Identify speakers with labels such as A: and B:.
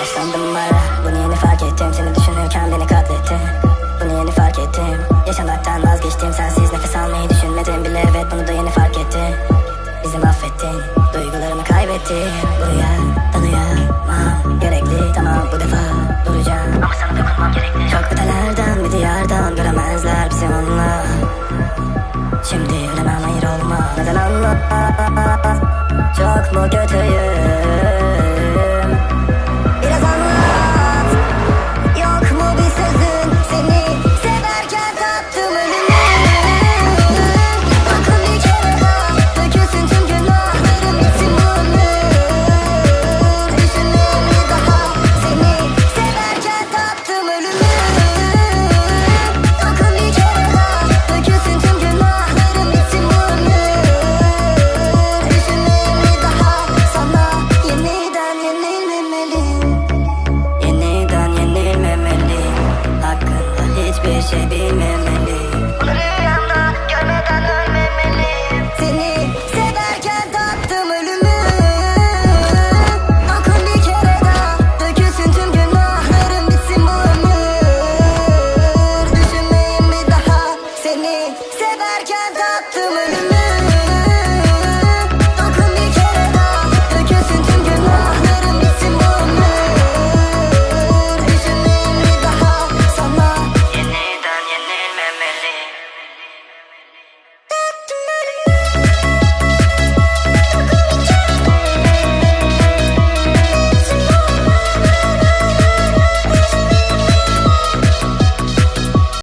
A: sandım var Bunu yeni fark ettim. Seni düşünürken beni katlettin Bunu yeni fark ettim. Yaşamaktan vazgeçtim. Sensiz nefes almayı düşünmedim bile. Evet bunu da yeni fark ettim. Bizi mahvettin. Duygularımı kaybettim Buraya dalayamam Gerekli. Tamam bu defa duracağım. Ama sana dokunmam gerekli. Çok ötelerden bir diyardan Göremezler bizi onunla. Şimdi ölemem hayır olma Neden anlat? Çok mu kötüyüm melody, melody.